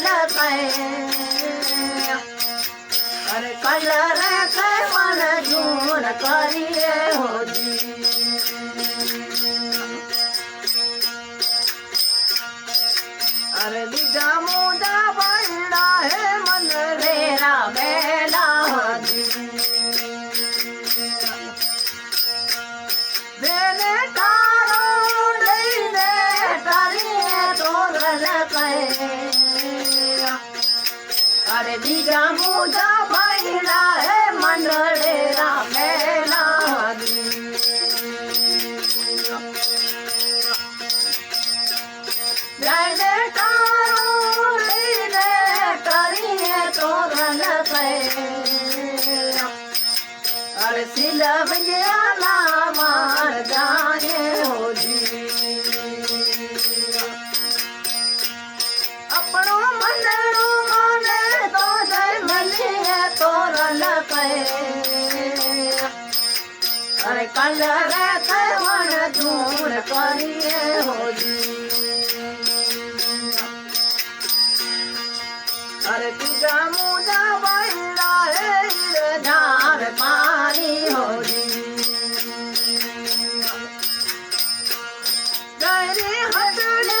কলা রে কলা রে মন জুন করিয়ে হোজি। महीरा मनरे राम तारू करोर લાલ રાત વણ ધૂન કરીએ હોજી અરે તીજા મુદા બંદા હે ધાર પાણી હોજી ગરે હટડે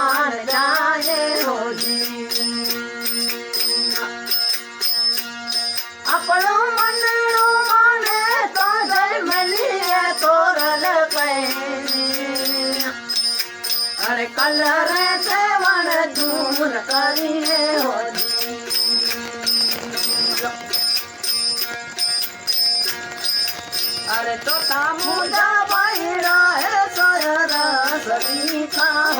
કલર સેવન ધૂન કરીને અરે તો તામુદા બૈરા હે સરસ મીઠા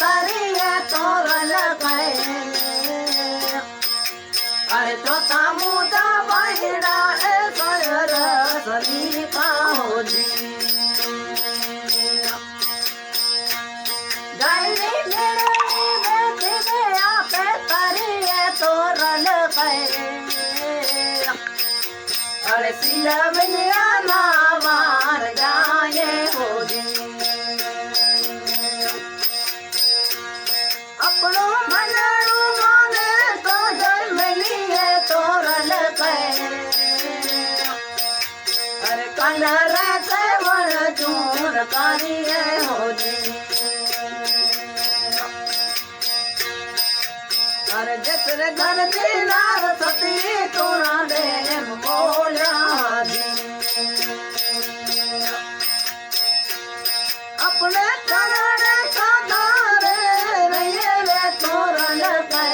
કરીએ તો રલ અરે તો તામુ दिवे पे करीअ तोर पे પાંડરા સવણ ચૂર કરી રે હોજે અર જસર ઘર દિલાર સતી તુણા દેમ બોલ્યા આપણે ચરણે સદારે રહીએ રે તોરણ પે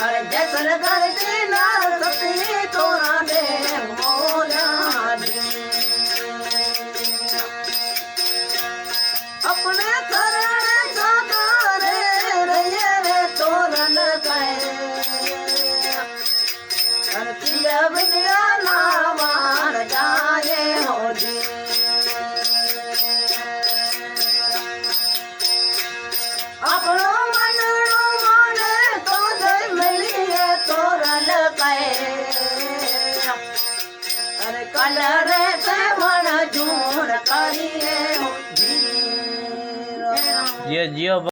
અર જસર ઘર દિલાર કલરે કરીએ હોજી જીઓ જીઓ